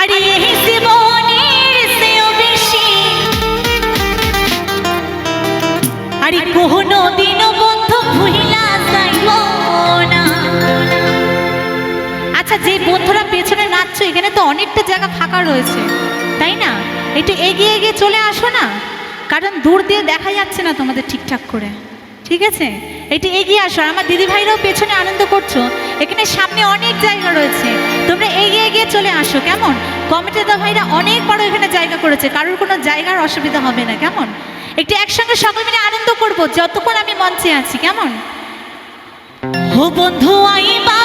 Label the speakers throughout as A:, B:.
A: আরে বেশি। আরে কোনো না। আচ্ছা বন্ধুরা পেছনে এখানে তো অনেকটা জায়গা ফাঁকা রয়েছে, তাই না? একটু এগিয়ে এগিয়ে চলে আসো না, কারণ দূর দিয়ে দেখা যাচ্ছে না তোমাদের ঠিকঠাক করে। ঠিক আছে? এটি এগিয়ে আসো আমার দিদি ভাইরাও পেছনে আনন্দ করছ। এখানে সামনে অনেক জায়গা রয়েছে। তোমরা এগিয়ে এগিয়ে চলে আসো, কেমন? কমিটিদা ভাইরা অনেক বড় এখানে জায়গা করেছে, কারোর কোনো জায়গার অসুবিধা হবে না, কেমন? একটি একসঙ্গে সকল মিলে আনন্দ করব, যতক্ষণ আমি মঞ্চে আছি, কেমন? ও বন্ধু, আইবা।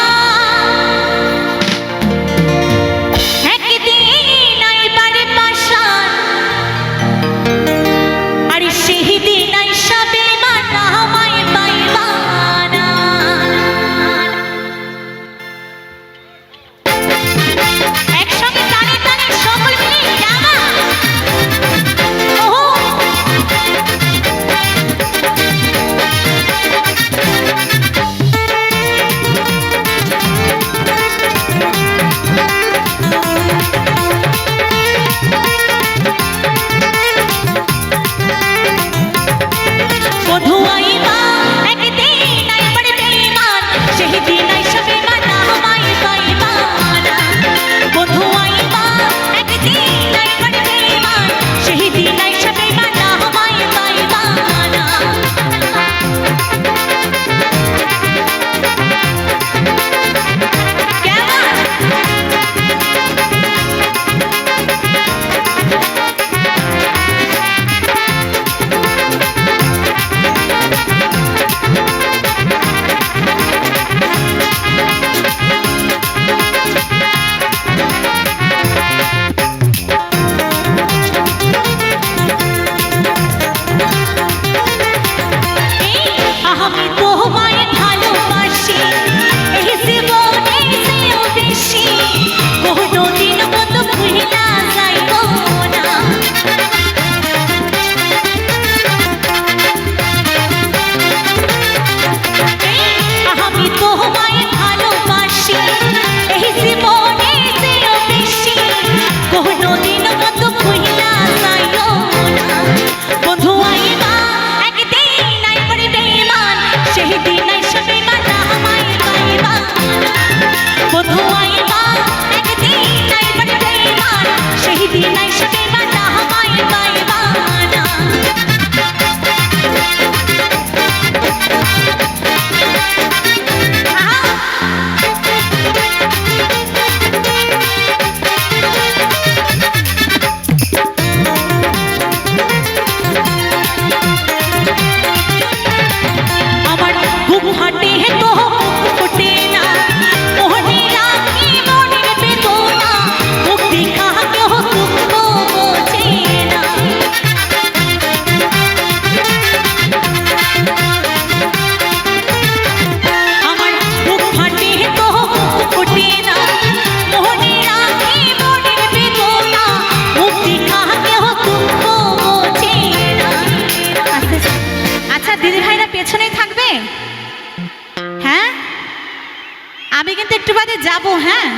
A: যাব হ্যাঁ?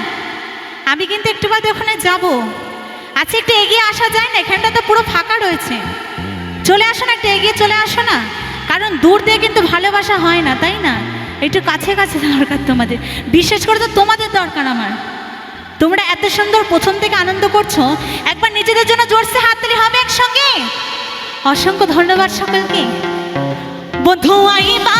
A: আমি কিন্তু একটু বাদে ওখানে যাব। আচ্ছা একটু এগিয়ে আসা যায় না? এখানটা তো পুরো ফাঁকা রয়েছে। চলে আসো না, একটু এগিয়ে চলে আসো না? কারণ দূর দিয়ে কিন্তু ভালোবাসা হয় না, তাই না? একটু কাছে কাছে দরকার তোমাদের। বিশেষ করে তো তোমাদের দরকার আমার। তোমরা এত সুন্দর প্রথম থেকে আনন্দ করছ, একবার নিজেদের জন্য জোরসে হাততালি হবে একসঙ্গে? অসংখ্য ধন্যবাদ সকলকে। বন্ধু আইবা